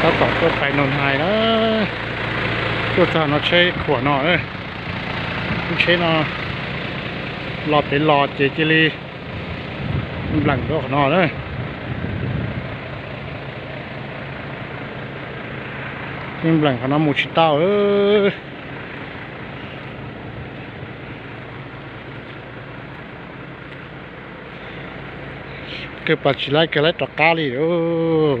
ถ้าต่อก็ไปนนหาล้วตัวจานเราใช้ขวานอเลยใช้นอหลอดเป็นหลอดเจจิลีหลังดวกนอเลยนี่หลังขนามูชิต้าเออก็บปัจจัยเกล็ดตะกาลีเออ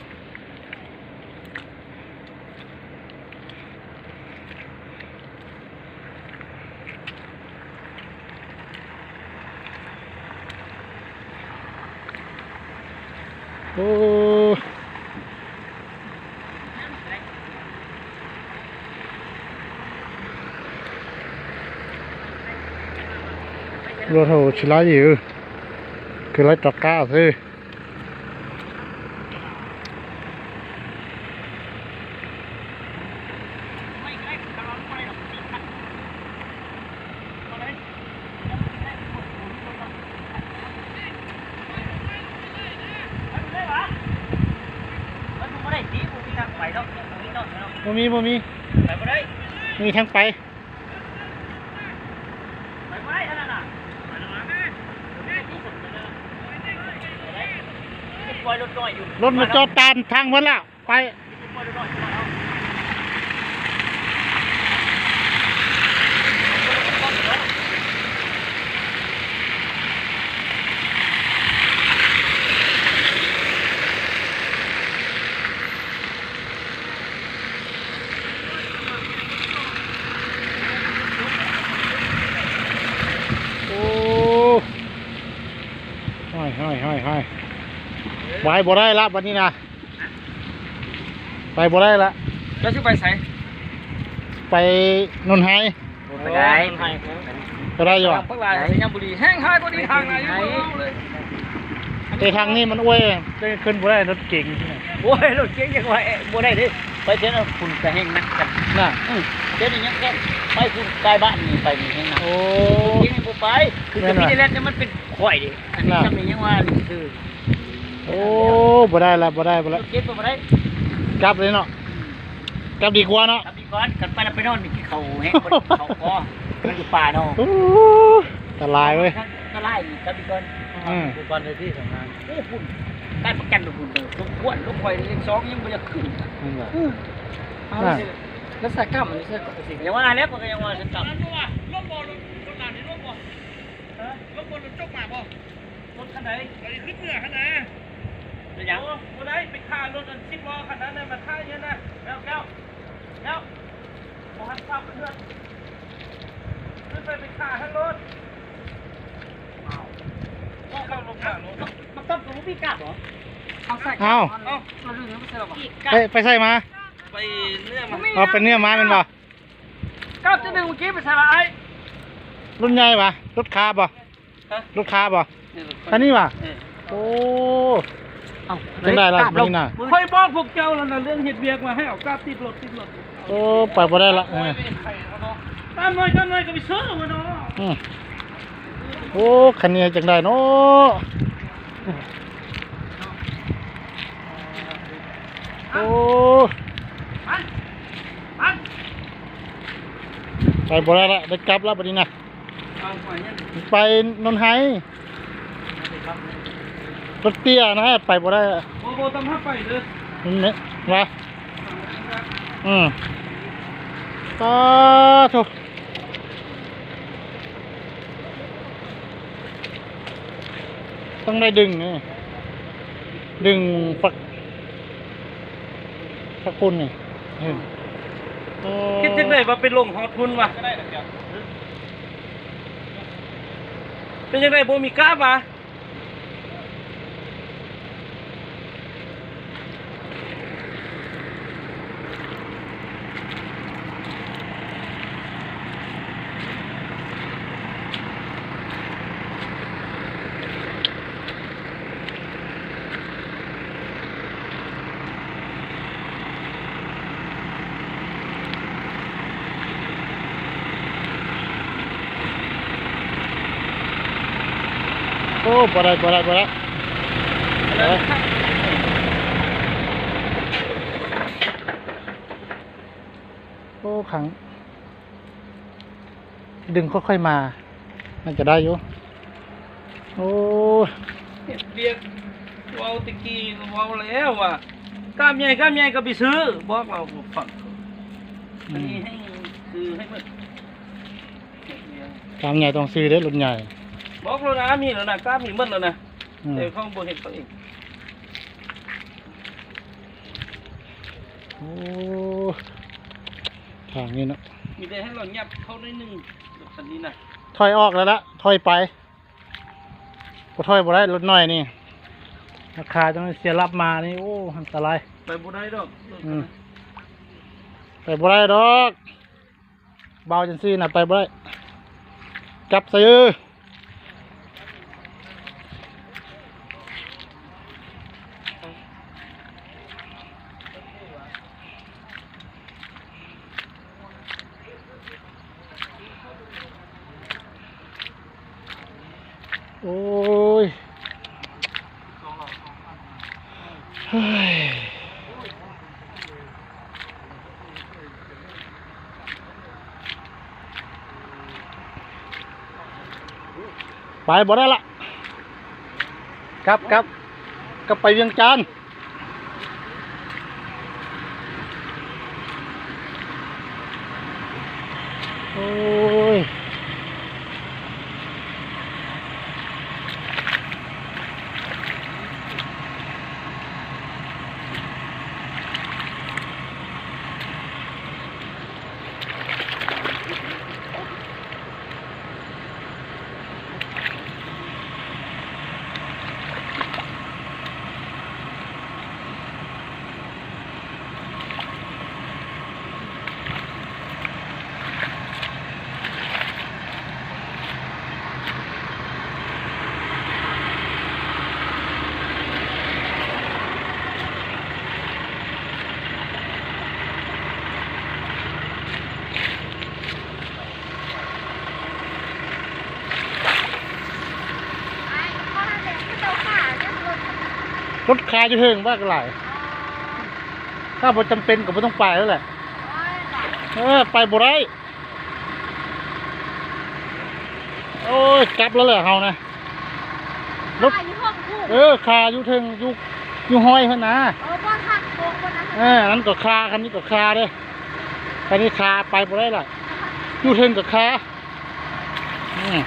ถเขาชิลาอยู่คือไรตอกก้าสิ ไม่ได้กำลังไปหรอกสี่พันมาเลยได้ปะมันไม่ได้ตีกูมี ทางไปแล้วตรงนี้เนาะบ่มีบ่มีไปไม่ได้มีทั้งไปไปไม่ได้นั่นน่ะปล่อยรถน้อยอยู่รถมาจอดตามทางเพิ่นแล้วไปปล่อยรถน้อยอยู่เอา โอ้ ห้อยห้อยห้อยห้อยไปบ่ได้ละบัดนี้นะไปบ่ได้ละแล้วชื่อไปใส่ไปนนไฮไปได้ก็ได้อยู่อะปักลายสัญญาบุรีแห้งหายก็ดีทางไหนเลยแต่ทางนี้มันอ้วยได้ขึ้นบ่ได้รถเก่งที่ไหนโอ้ยรถเก๋งยังไงบ่ได้ดิไปเช่นคุณจะแห้งนักกันน่ะเช่นอย่างเงี้ยแค่ไปคุณใกล้บ้านนี่ไปนี่แห้งนักโอ้เก๋งนี่ไปคือจะมีแลนด์มันเป็น ข่อยดิอันนี้ทำนี่ยังว่านี่คือโอ้บ่ได้ละบ่ได้บ่รละถเก๋งบ่ได้กลับเลยเนาะกลับดีกว่าเนาะทำดีก่อนกันไปแล้วไปนอนนี่เขาแห้งเขาคอมันอยู่ป่าเนาะโอ้ตลายเว้ยก็ไล่นี่ทำดีก่อนอืมก่อนเลยที่สำคัญโอ้คุณได้ประกันทุกคนเลยทุกขวดลูกข่อยเลขสองยังบ่จะขึ้นนั่นแหละเอาสิแล้วใส่กล้ามมันใส่กล้ามสิยังว่าแล้วก็ยังว่าฉันกลับ นั่นบ่ว่าล่มบ่รถรถหลานนี่ล่มบ่ ฮะล่มบ่รถจกมาบ่รถคันไหนไปขึ้นเหนือขนาดเป็นยังโอ้บ่ได้ไปฆ่ารถอันสิบล้อคันนั้นน่ะมาฆ่าเยอะนะแล้วแก้วแก้วบ่ฮัดซ้ำเพื่อนขึ้นไปไปฆ่าทั้งรถอ้าวก็เข้าลงข้างรถมันต้องกับพี่กลับเหรอเอาใส่เอ้าเอาเราลืมไม่ใช่หรอไปไปใส่มา ไปเนื้อมาเอาเป็นเนื้อไม้แมันบ่กลับจะดึงเมื่อกี้ไปใส่อะไรรุ่นใหญ่ปะรถคา ร์บ่รถคาร์บ่อันนี้ป่ะโอ้เอาจังได้ล่ะมื้อนี้น่ะ ค่อยบอกพวกเจ้าแล้วนะเรื่องเฮ็ดเวียกมาให้เอากล้าติดรถติดรถโอ้ไปบ่ได้ละเออตามหน่อยตามหน่อยก็ไปซื้อมาเนาะอืมโอ้คันนี้จังได้เนาะโอ้มันมันไปบ่ได้ละได้กลับแล้วบัดนี้นะเอา ไปยังไปนนไฮรถเตี้ยนะไปบ่ได้อะโบโบต้องห้าไปเลยนี่เนี่ยมาอืมตาโถต้องได้ดึงนี่ดึงฝักฝักคุณนี่เออเออคิดจังไดว่าเป็นลงหอทุนวะ เป็นยังไงบ่มีกล้าปะ อ้บ่ได้บ่ได้บ่ได้อันนั้นข้างโอ้ขัง ดึงค่อยๆมา มันจะได้อยู่ โอ้ยเฮ็ดเรียกเว้าตะกี้เว้าแล้วว่ากล้ามใหญ่กล้ามใหญ่ก็ไปซื้อ บอกเราฝังอันนี้ให้คือให้มันเฮ็ดเรียกทำใหญ่ต้องซื้อได้อรุ่นใหญ่ บอกแล้วนะมีแล้วนะกล้ามมีหมดแล้วนะอืมแต่เขาบ่เฮ็ดเขาเองโอ้ทางนี้เนาะมีแต่ให้เรายับเข้าได้หนึงแบบคันนี้นะถอยออกแล้วละถอยไปพอถอยบ่ได้รถน้อยนี่ราคาจังเสียรับมานี่โอ้อันตราย ไปบ่ได้ดอกอืม ไปบ่ได้ดอก เบาจังซี่น่ะไปบ่ได้ จับซื้อโอ้ยเฮ้ย ไปบ่ได้ละครับครับก็ไปเวียงจันทน์โอ้ย ไอ้ข้อนั้นเด็กที่เจ้าขาเนี่ยรถ รถคาจะเทิงบ้ากหลายถ้าบ่จำเป็นก็บ่ต้องไปแล้วแหละ เออ ไปบ่ได้โอ้ยกลับแล้วแหละเฮานะรถรถอยู่ห้องคู่เออคาอยู่เทิงอยู่อยู่ห้อยเพิ่นนะเออบ้านหักโค้งคนนั้นเออนั้นก็คาคันนี้ก็คาเด้คันนี้คาไปบ่ได้ล่ะอยู่เทิงก็คาอืม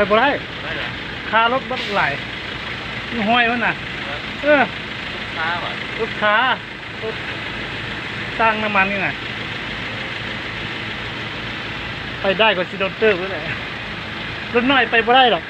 ไปบ่ได้คารถบัดไหลอยู่ห้อยมันน่ะ เออค้าว่ะรถขารถตั้งน้ำมันนี่นะไปได้ก็ซิโดนเตอร์ไว้เลยรถน้อยไปบ่ได้หรอก